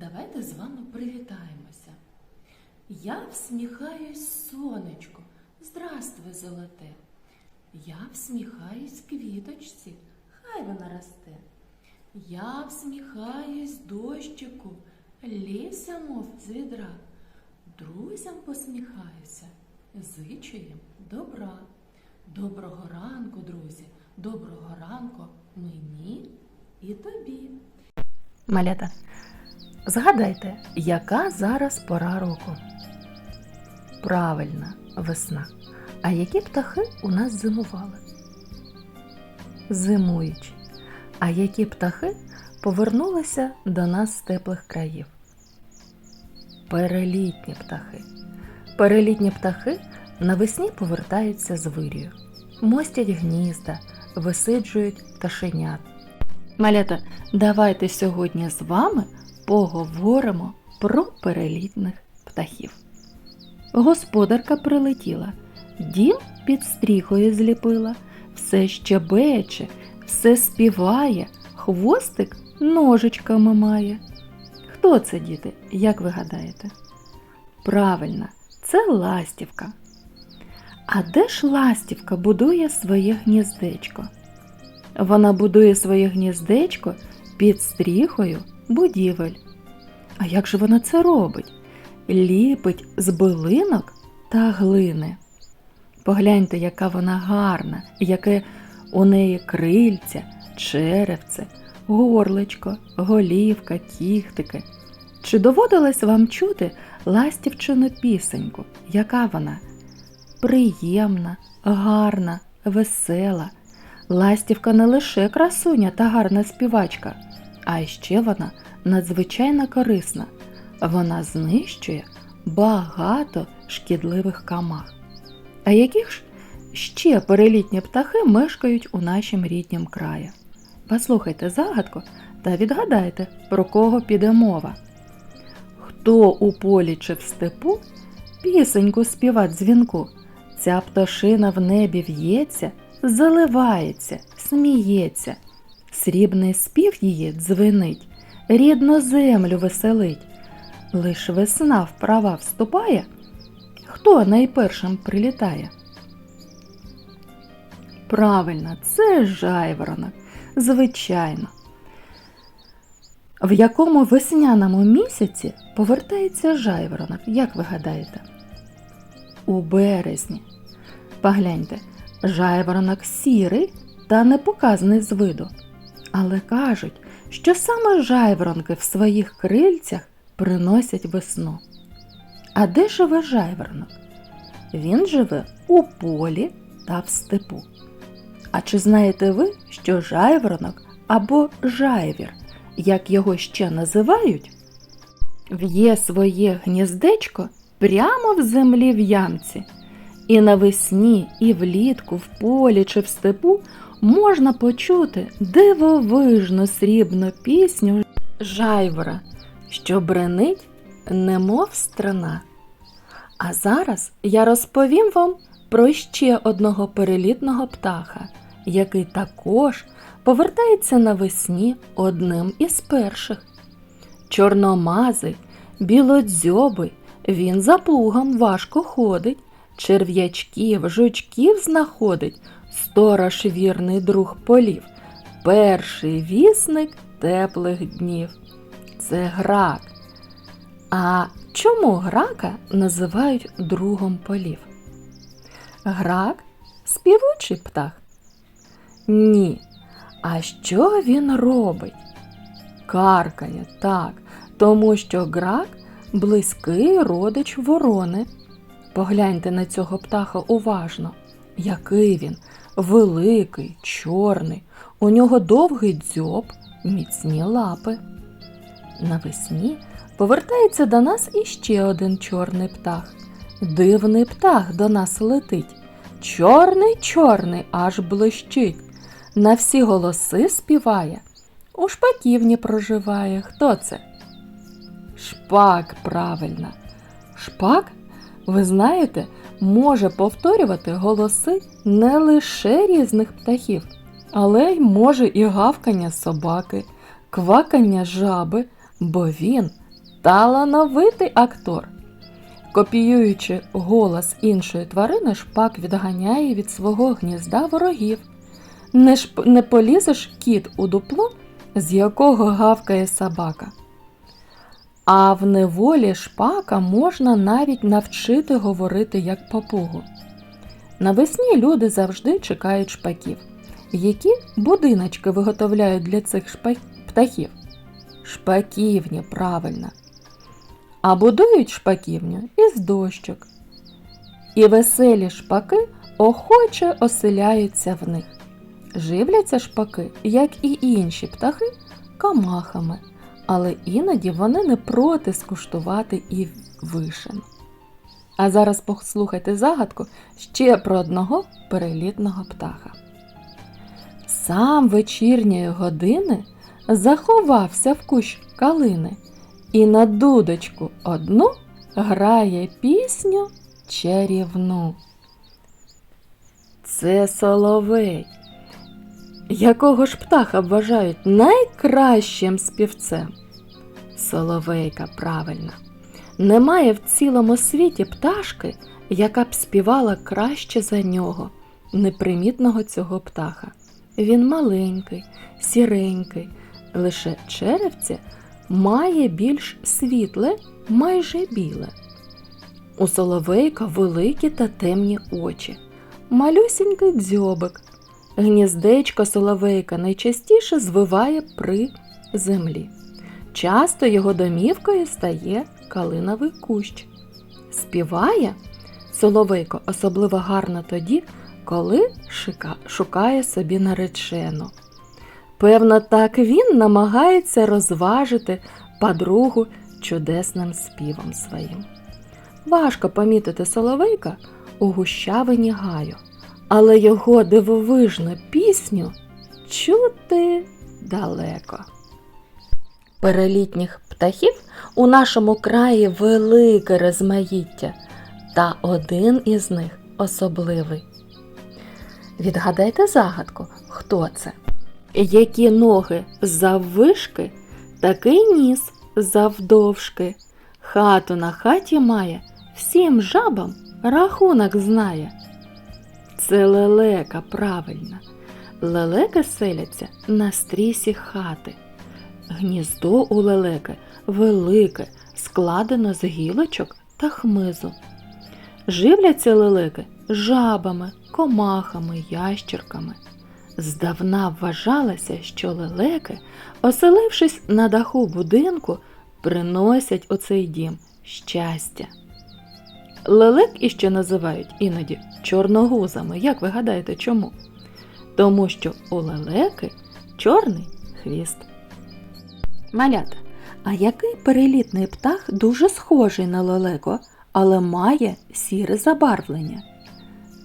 Давайте з вами привітаємося. Я всміхаюсь сонечку, здравствуй, золоте. Я всміхаюсь квіточці, хай вона росте. Я всміхаюсь дощику, ліся, мов з. Друзям посміхаюся, зичу добра. Доброго ранку, друзі, доброго ранку мені і тобі. Малята, згадайте, яка зараз пора року? Правильно, весна. А які птахи у нас зимували? Зимуючі. А які птахи повернулися до нас з теплих країв? Перелітні птахи. Перелітні птахи навесні повертаються з вирію, мостять гнізда, висиджують пташенят. Малята, давайте сьогодні з вами поговоримо про перелітних птахів. Господарка прилетіла, дім під стріхою зліпила, все щебече, все співає, хвостик ножичками має. Хто це, діти, як ви гадаєте? Правильно, це ластівка. А де ж ластівка будує своє гніздечко? Вона будує своє гніздечко під стріхою будівель. А як же вона це робить? Ліпить з билинок та глини. Погляньте, яка вона гарна, яке у неї крильця, черевце, горличко, голівка, кіхтики. Чи доводилось вам чути ластівчину пісеньку? Яка вона? Приємна, гарна, весела. Ластівка не лише красуня та гарна співачка, а ще вона надзвичайно корисна. Вона знищує багато шкідливих камах. А які ж ще перелітні птахи мешкають у нашім ріднім краї? Послухайте загадку та відгадайте, про кого піде мова. Хто у полі чи в степу пісеньку співать дзвінку, ця пташина в небі в'ється, заливається, сміється, срібний спів її дзвенить, рідну землю веселить. Лиш весна в права вступає, хто найпершим прилітає? Правильно, це жайворонок, звичайно. В якому весняному місяці повертається жайворонок, як ви гадаєте? У березні. Погляньте, жайворонок сірий та непоказний з виду. Але кажуть, що саме жайворонки в своїх крильцях приносять весну. А де живе жайворонок? Він живе у полі та в степу. А чи знаєте ви, що жайворонок або жайвір, як його ще називають, в'є своє гніздечко прямо в землі в ямці, і навесні, і влітку, в полі чи в степу можна почути дивовижну срібну пісню жайвора, що бренить, немов страна. А зараз я розповім вам про ще одного перелітного птаха, який також повертається навесні одним із перших. Чорномазий, білодзьобий, він за плугом важко ходить, черв'ячків, жучків знаходить, сторож вірний друг полів, перший вісник теплих днів. Це грак. А чому грака називають другом полів? Грак співучий птах? Ні. А що він робить? Каркає так, тому що грак близький родич ворони. Погляньте на цього птаха уважно. Який він великий, чорний, у нього довгий дзьоб, міцні лапи. Навесні повертається до нас іще один чорний птах. Дивний птах до нас летить. Чорний, чорний, аж блищить. На всі голоси співає. У шпаківні проживає. Хто це? Шпак, правильно. Шпак, ви знаєте, може повторювати голоси не лише різних птахів, але й може і гавкання собаки, квакання жаби, бо він талановитий актор. Копіюючи голос іншої тварини, шпак відганяє від свого гнізда ворогів. Не, шп... не полізеш кіт у дупло, з якого гавкає собака. А в неволі шпака можна навіть навчити говорити як папугу. Навесні люди завжди чекають шпаків. Які будиночки виготовляють для цих шпа... птахів? Шпаківні, правильно. А будують шпаківню із дощок. І веселі шпаки охоче оселяються в них. Живляться шпаки, як і інші птахи, камахами, але іноді вони не проти скуштувати і вишен. А зараз послухайте загадку ще про одного перелітного птаха. Сам вечірньої години заховався в кущ калини і на дудочку одну грає пісню чарівну. Це соловей, якого ж птаха вважають найкращим співцем. Соловейка правильно. Немає в цілому світі пташки, яка б співала краще за нього, непримітного цього птаха. Він маленький, сіренький, лише черевце має більш світле, майже біле. У соловейка великі та темні очі, малюсінький дзьобик. Гніздечко соловейка найчастіше звиває при землі. Часто його домівкою стає калиновий кущ. Співає соловейко особливо гарно тоді, коли шукає собі наречену. Певно, так він намагається розважити подругу чудесним співом своїм. Важко помітити соловейка у гущавині гаю, але його дивовижну пісню чути далеко. Перелітніх птахів у нашому краї велике розмаїття, та один із них особливий. Відгадайте загадку, хто це? Які ноги заввишки, такий ніс завдовжки. Хату на хаті має, всім жабам рахунок знає. Це лелека правильно. Лелеки селяться на стрісі хати. Гніздо у лелеки велике, складено з гілочок та хмизу. Живляться лелеки жабами, комахами, ящерками. Здавна вважалося, що лелеки, оселившись на даху будинку, приносять у цей дім щастя. Лелек іще називають іноді чорногузами. Як ви гадаєте, чому? Тому що у лелеки чорний хвіст. Малята, а який перелітний птах дуже схожий на лелеко, але має сіре забарвлення?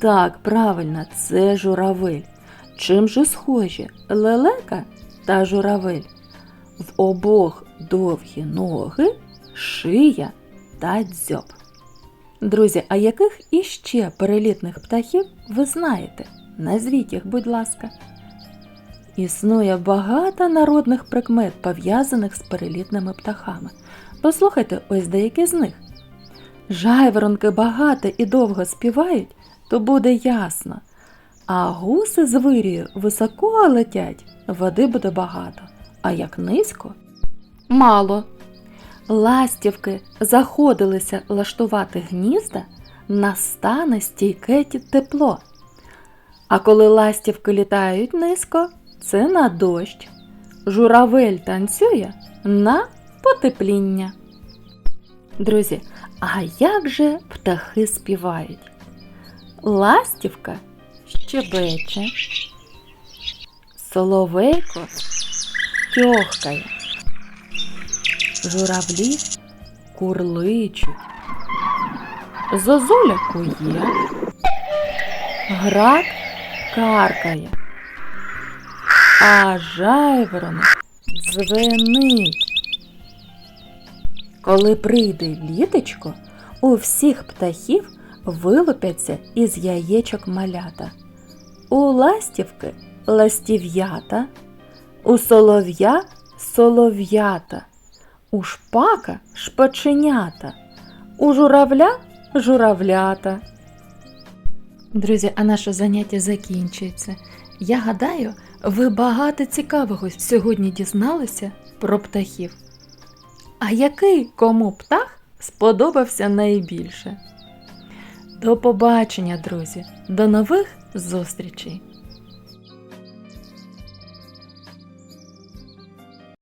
Так, правильно, це журавель. Чим же схожі лелека та журавель? В обох довгі ноги, шия та дзьоб. Друзі, а яких іще перелітних птахів ви знаєте? Назвіть їх, будь ласка. Існує багато народних прикмет, пов'язаних з перелітними птахами. Послухайте ось деякі з них. Жайворонки багато і довго співають, то буде ясно. А гуси з вирію високо летять, води буде багато, а як низько мало. Ластівки заходилися лаштувати гнізда, настане стійке тепло. А коли ластівки літають низько, це на дощ. Журавель танцює на потепління. Друзі, а як же птахи співають? Ластівка щебече, соловейко тьохкає, журавлі курличуть, зозуля кує, грак каркає, а жайворонок дзвенить. Коли прийде літочко, у всіх птахів вилупяться із яєчок малята. У ластівки ластів'ята, у солов'я солов'ята, У шпака шпаченята, у журавля журавлята. Друзі, а наше заняття закінчується. Я гадаю, ви багато цікавого сьогодні дізналися про птахів. А який кому птах сподобався найбільше? До побачення, друзі! До нових зустрічей!